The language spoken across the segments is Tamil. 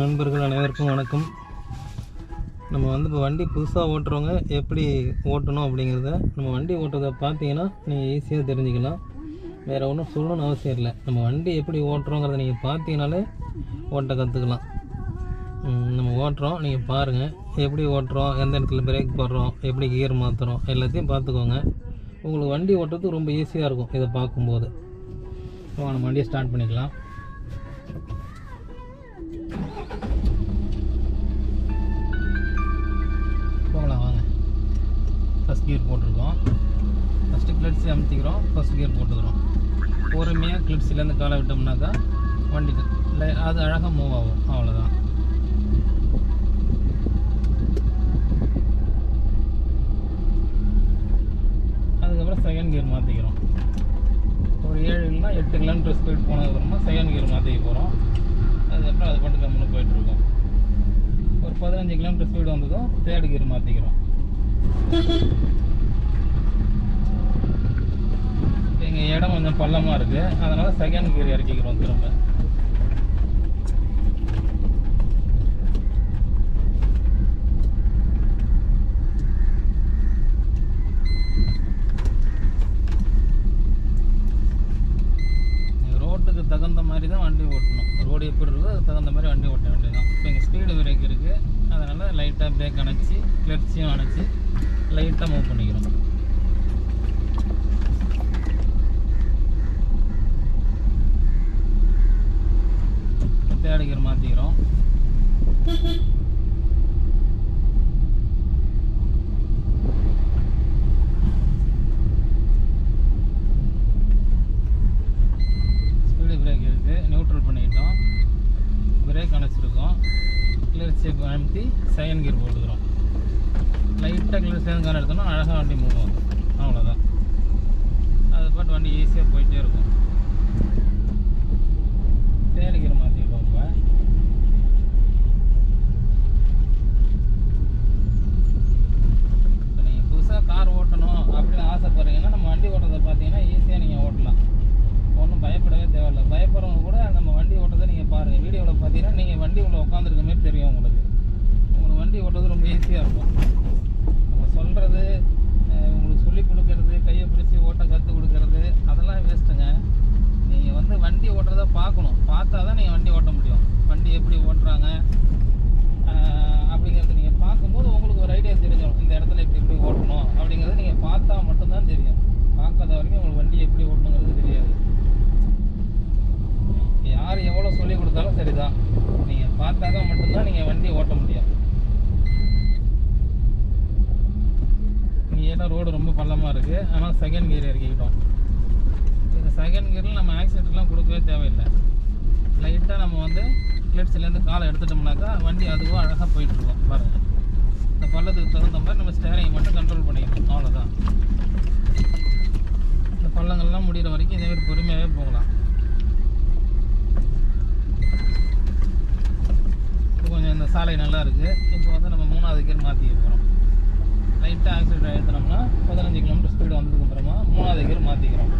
நண்பர்கள் அனைவருக்கும் வணக்கம். நம்ம வந்து இப்போ வண்டி புதுசாக ஓட்டுறவங்க எப்படி ஓட்டணும் அப்படிங்கிறத நம்ம வண்டி ஓட்டுறதை பார்த்தீங்கன்னா நீங்கள் ஈஸியாக தெரிஞ்சுக்கலாம். வேறு ஒன்றும் சொல்லணும்னு அவசியம் இல்லை. நம்ம வண்டி எப்படி ஓட்டுறோங்கிறத நீங்கள் பார்த்தீங்கனாலே ஓட்ட கற்றுக்கலாம் நம்ம ஓட்டுறோம். நீங்கள் பாருங்கள் எப்படி ஓட்டுறோம்? எந்த இடத்துல பிரேக் போடுறோம்? எப்படி கியர் மாற்றுறோம் எல்லாத்தையும் பார்த்துக்கோங்க. உங்களுக்கு வண்டி ஓட்டுறதுக்கு ரொம்ப ஈஸியாக இருக்கும் இதை பார்க்கும்போது. நம்ம வண்டியை ஸ்டார்ட் பண்ணிக்கலாம். கியர் போட்டிருக்கோம். ஃபஸ்ட்டு கிளட்ஸி அமுத்திக்கிறோம். ஃபஸ்ட் கியர் போட்டுக்கிறோம். பொறுமையாக கிளட்ஸிலேருந்து காலை விட்டோம்னாக்கா வண்டி லை- அது அழகாக மூவ் ஆகும். அவ்வளோதான் அதுக்கப்புறம் செகண்ட் கியர் மாற்றிக்கிறோம் ஒரு ஏழு இல்லைனா எட்டு கிலோமீட்டர் ஸ்பீட் போனதுக்கப்புறமா செகண்ட் கியர் மாற்றிக்க போகிறோம் அதுக்கப்புறம் அது பாட்டு கம்முன்னு போயிட்டுருக்கோம். ஒரு பதினஞ்சு கிலோமீட்டர் ஸ்பீடு வந்ததும் தேர்ட் கியர் மாற்றிக்கிறோம் கொஞ்சம் பள்ளமாக இருக்குது அதனால் செகண்ட் கியர் இறக்கிக்கிறோம் திரும்ப. ரோட்டுக்கு தகுந்த மாதிரி தான் வண்டி ஓட்டணும். ரோடு எப்படி இருக்கோ அதுக்கு தகுந்த மாதிரி வண்டி ஓட்ட வேண்டியதான் இப்போ இங்கே ஸ்பீடு பிரேக் இருக்குது அதனால் லைட்டாக பிரேக் அணைச்சி கிளர்ச்சியும் அணைச்சி லைட்டாக மூவ் பண்ணிக்கிறோம். தேடிக்கிற மாற்றிக்கிறோம் ஸ்பீடு பிரேக் இருக்குது நியூட்ரல் பண்ணிக்கிட்டோம் பிரேக் அணைச்சிருக்கோம். கிளியர் சேப் அழுத்தி செகண்ட் கியர் போட்டுக்கிறோம். லைட்டாக கிளியர் சேவன் கார் எடுத்தோம்னா அழகாக வண்டி மூவ் ஆகும் அவ்வளோதான் அது பாட்டு வண்டி ஈஸியாக போயிட்டே இருக்கும் தேர்ட் கியர் மாற்றிக்கிட்டோம் இப்போ இப்போ நீங்கள் புதுசாக கார் ஓட்டணும் அப்படின்னு ஆசைப்படுறீங்கன்னா நம்ம வண்டி ஓட்டுறதை பார்த்தீங்கன்னா ஈஸியாக நீங்கள் ஓட்டலாம் ஒன்றும் பயப்படவே தேவையில்ல பயப்படுறவங்க கூட நம்ம வண்டி ஓட்டுறதை நீங்கள் பாருங்கள் வீடியோவில் பார்த்தீங்கன்னா நீங்கள் வண்டி உள்ள உட்காந்துருக்க மாதிரி தெரியும் உங்களுக்கு. உங்களுக்கு வண்டி ஓட்டுறது ரொம்ப ஈஸியாக இருக்கும். நம்ம சொல்கிறது உங்களுக்கு சொல்லி கொடுக்கறது கையை பிடிச்சி ஓட்ட கற்றுக் கொடுக்கறது அதெல்லாம் வேஸ்ட்டுங்க நீங்கள் வந்து வண்டி ஓட்டுறத பார்க்கணும். பார்த்தா தான் நீங்கள் வண்டி ஓட்ட முடியும். வண்டி எப்படி ஓட்டுறாங்க அஹ், அப்படிங்கிறத நீங்கள் பார்க்கும்போது உங்களுக்கு ஒரு ஐடியா தெரிஞ்சிடும் இந்த இடத்துல இப்படி இப்படி ஓட்டணும் அப்படிங்கிறது நீங்கள் பார்த்தா மட்டும்தான் தெரியும் பார்க்காத வரைக்கும் உங்களுக்கு வண்டி எப்படி ஓட்டணுங்கிறது தெரியாது யார் எவ்வளோ சொல்லி கொடுத்தாலும் சரிதான் நீங்கள் பார்த்தாக்கா மட்டும்தான் நீங்கள் வண்டி ஓட்ட முடியும் ஏன்னா ரோடு ரொம்ப பள்ளமாக இருக்குது ஆனால் செகண்ட் கியர் இறக்கிக்கிட்டோம். இந்த செகண்ட் கியரில் நம்ம ஆக்சிடென்ட்லாம் கொடுக்கவே தேவையில்லை. லைட்டாக நம்ம வந்து கிளட்ஸ்லேருந்து காலை எடுத்துட்டோம்னாக்கா வண்டி அதுவும் அழகாக போயிட்டுருக்கோம் பாருங்கள் இந்த பள்ளத்துக்கு தகுந்த மாதிரி நம்ம ஸ்டேரிங் மட்டும் கண்ட்ரோல் பண்ணிக்கணும். அவ்வளோதான் இந்த பள்ளங்கள்லாம் முடிகிற வரைக்கும் இதே மாதிரி பொறுமையாகவே போகலாம். இப்போ கொஞ்சம் இந்த சாலை நல்லா இருக்குது இப்போ வந்து நம்ம மூணாவது கேர் மாற்றிக்க போகிறோம் லைட்டாக ஆக்சிடென்ட் ஏற்றினோம்னா பதினஞ்சு கிலோமீட்டர் ஸ்பீடு வந்ததுக்கு அப்புறமா மூணாவது கியர் மாற்றிக்கிறோம்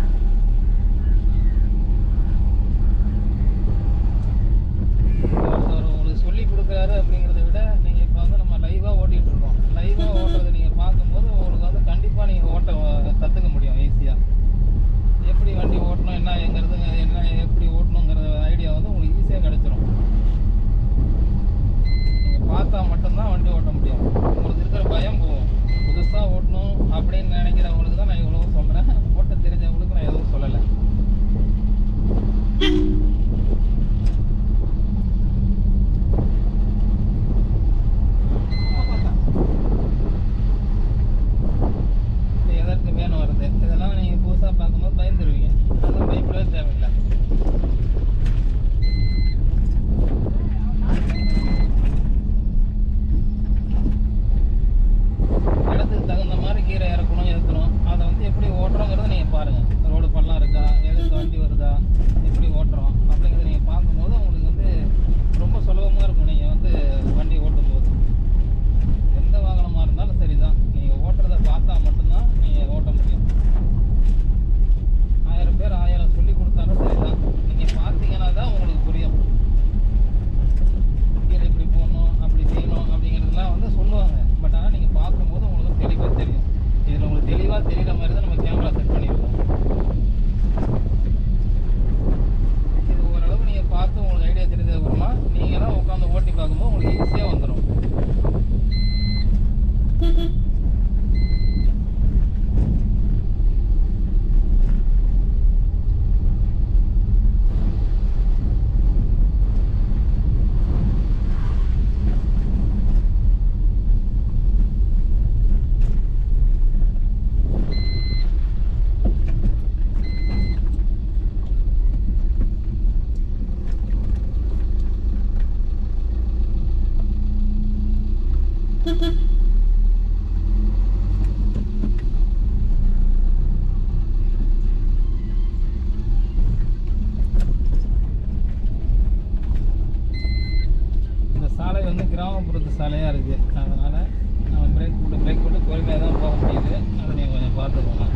வந்து கிராமப்புறத்து சாலையாக இருக்குது அதனால் நம்ம பிரேக் போட்டு பிரேக் போட்டு பொறுமையாக தான் போக முடியுது. அதை நீங்கள் கொஞ்சம் பார்த்துக்கோங்க.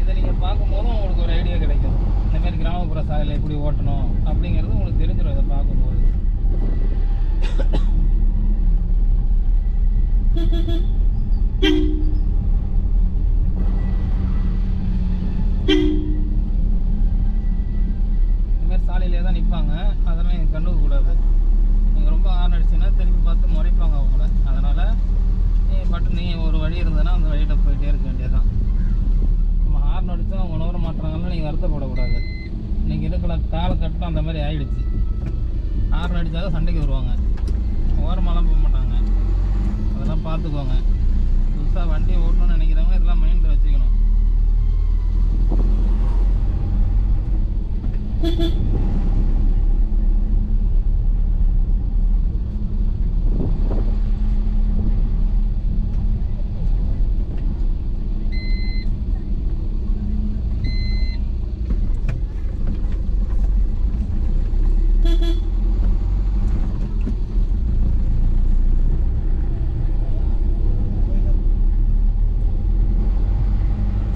இதை நீங்கள் பார்க்கும்போதும் உங்களுக்கு ஒரு ஐடியா கிடைக்கும். இந்தமாரி கிராமப்புற சாலையில் எப்படி ஓட்டணும் அப்படிங்கிறது உங்களுக்கு தெரிஞ்சிடும் இதை பார்க்கும்போது. இந்த ஸ்ட்ரைட்டாக போயிட்டே இருக்க வேண்டியதுதான். நம்ம ஹார்ன் அடித்தா அவங்க உணர மாட்டாங்கன்னு நீங்கள் வருத்தப்படக்கூடாது. இன்றைக்கி இருக்கிற காலக்கட்டம் அந்த மாதிரி ஆகிடுச்சு ஹார்ன் அடித்தாலும் சண்டைக்கு வருவாங்க. ஓரமாலாம் போக மாட்டாங்க. அதெல்லாம் பார்த்துக்கோங்க. புதுசாக வண்டி ஓட்டணும்னு நினைக்கிறவங்க இதெல்லாம் மைண்டில் வச்சுக்கணும்.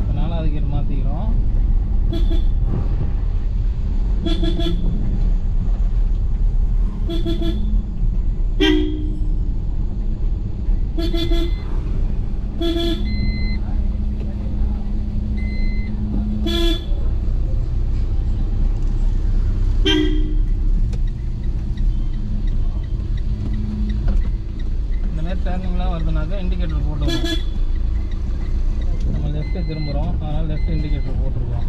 இப்போ நாலாவது கியர் மாற்றிக்கிறோம் இந்த மாதிரி டேர்னிங்லாம் வருதுனாக்கா இண்டிகேட்டர் போட்டுருவோம். நம்ம லெஃப்ட்டு திரும்புகிறோம் அதனால் லெஃப்ட் இண்டிகேட்டர் போட்டிருக்கோம்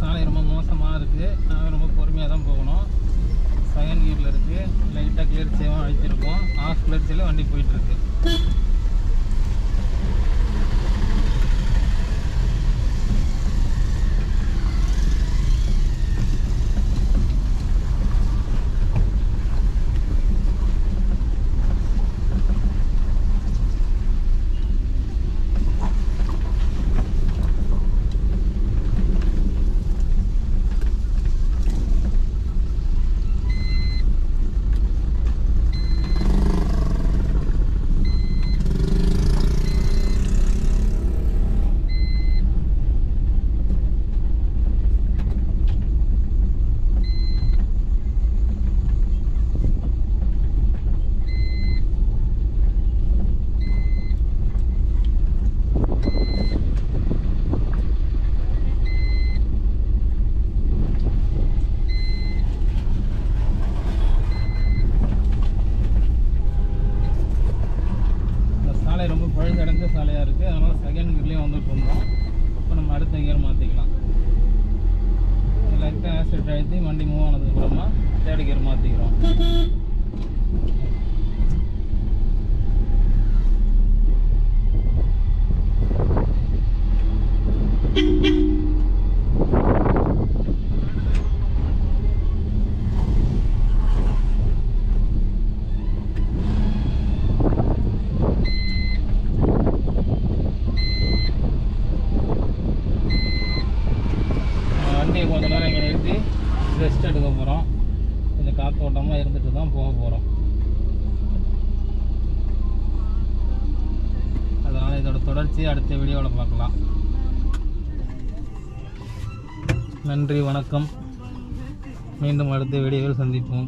சாலை ரொம்ப மோசமாக இருக்குது நாங்கள் ரொம்ப பொறுமையாக தான் போகணும். செகண்ட் கியரில் இருக்குது லைட்டாக கிளியர் செய்வோம் அழைச்சிருக்கோம். ஆஃப் கிளர்ச்சியில் வண்டி போயிட்டுருக்கு இந்த சாலை ரொம்ப பழுதடைஞ்ச சாலையாக இருக்குது அதனால் செகண்ட் கீர்லேயும் வந்துட்டு இருந்தோம் இப்போ நம்ம அடுத்த கியர் மாற்றிக்கலாம் லைட்டாக ஆசிட் அழுத்தி வண்டி மூவ் ஆனதுக்கப்புறமா தேர்ட் கியர் மாற்றிக்கிறோம் வண்டியை கொஞ்ச நேரம் இங்கே நிறுத்தி ரெஸ்ட் எடுக்க போகிறோம் கொஞ்சம் காத்தோட்டமாக இருந்துட்டு தான் போக போகிறோம் அதனால் இதோட தொடர்ச்சி அடுத்த வீடியோவில் பார்க்கலாம். நன்றி வணக்கம். மீண்டும் அடுத்த வீடியோவில் சந்திப்போம்.